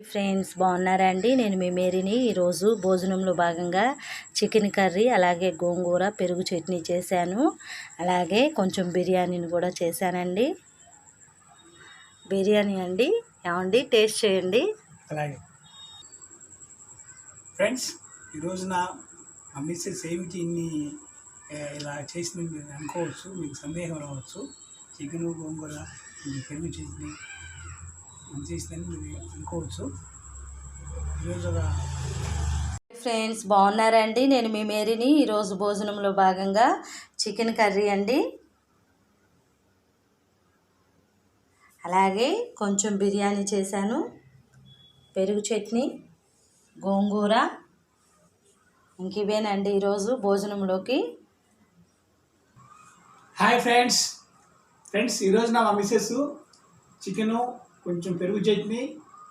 Friends బాగున్నారా అండి నేను మీ మేరీని ఈరోజు భోజనంలో భాగంగా చికెన్ కర్రీ అలాగే గోంగూర పెరుగు చట్నీ చేశాను. అలాగే కొంచెం బిర్యానీని కూడా చేశానండి. బిర్యానీ అండి. ఏమండి? టేస్ట్ చేయండి. అలాగే. ఫ్రెండ్స్ ఈరోజు నా మా మిస్సెస్ ఏమిటి ఇన్ని ఇలా చేసింది అనుకోవచ్చు మీకు సందేహం రావచ్చు. చికెన్ గోంగూర పెరుగు చట్నీ చేసిందని మీరు అనుకోవచ్చు. ఈరోజు ఒక ఫ్రెండ్స్ బాగున్నారా అండి నేను మీ మేరీని. ఈరోజు భోజనంలో భాగంగా చికెన్ కర్రీ అండి. అలాగే కొంచెం బిర్యానీ చేశాను. పెరుగు చట్నీ గోంగూర. ఇంక ఇవేనండి ఈరోజు భోజనంలోకి. Hi friends. ఫ్రెండ్స్ ఈరోజు నా మా మిస్సెస్ చికెను కొంచెం పెరుగు చట్నీ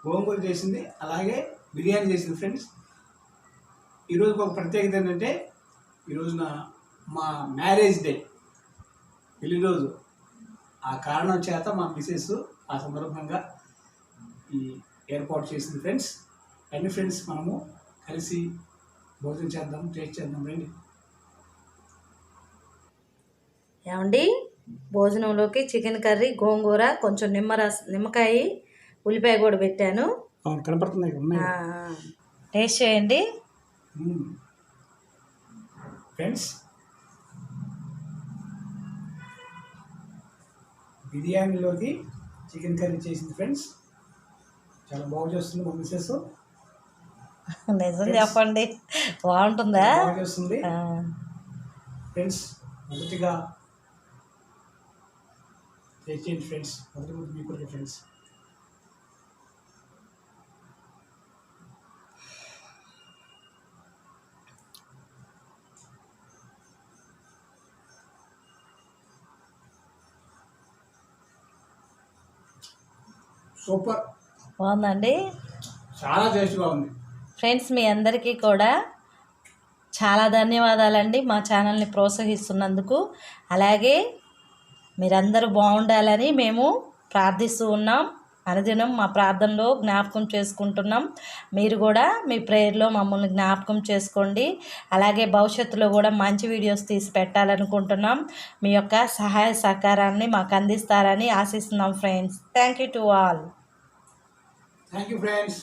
గోంగూర చేసింది అలాగే బిర్యానీ చేసింది ఫ్రెండ్స్ ఈరోజు ఒక ప్రత్యేకత ఏంటంటే ఈరోజున మా మ్యారేజ్ డే పెళ్ళి రోజు. ఆ కారణం చేత మా మిసెస్ ఆ సందర్భంగా ఈ ఏర్పాటు చేసింది ఫ్రెండ్స్ అన్ని ఫ్రెండ్స్ మనము కలిసి భోజనం చేద్దాం టేస్ట్ చేద్దాం రండి. ఏమండి? భోజనంలోకి చికెన్ కర్రీ గోంగూర కొంచెం నిమ్మరస నిమ్మకాయ ఉల్లిపాయ కూడా పెట్టాను. ఆ, టేస్ట్ చేయండి. ఫ్రెండ్స్ బిర్యానీలోకి చికెన్ కర్రీ చేసింది ఫ్రెండ్స్. చాలా బాగా చేస్తుంది మా మిస్సెస్ నిజం చెప్పండి. బాగుంటుందా? బాగా చేస్తుంది. ఫ్రెండ్స్ మొదటిగా టేస్ట్ చేయండి ఫ్రెండ్స్ మొదటి ముందు మీకు కూడా ఫ్రెండ్స్ సూపర్ బాగుందండి. చాలా టేస్ట్గా ఉంది. ఫ్రెండ్స్ మీ అందరికీ కూడా చాలా ధన్యవాదాలండి మా ఛానల్ని ప్రోత్సహిస్తున్నందుకు. అలాగే మీరందరూ బాగుండాలని మేము ప్రార్థిస్తూ ఉన్నాం. అనుదినం మా ప్రార్థనలో జ్ఞాపకం చేసుకుంటున్నాం. మీరు కూడా మీ ప్రేయర్లో మమ్మల్ని జ్ఞాపకం చేసుకోండి. అలాగే భవిష్యత్తులో కూడా మంచి వీడియోస్ తీసి పెట్టాలనుకుంటున్నాం. మీ యొక్క సహాయ సహకారాన్ని మాకు అందిస్తారని ఆశిస్తున్నాం friends thank you to all thank you friends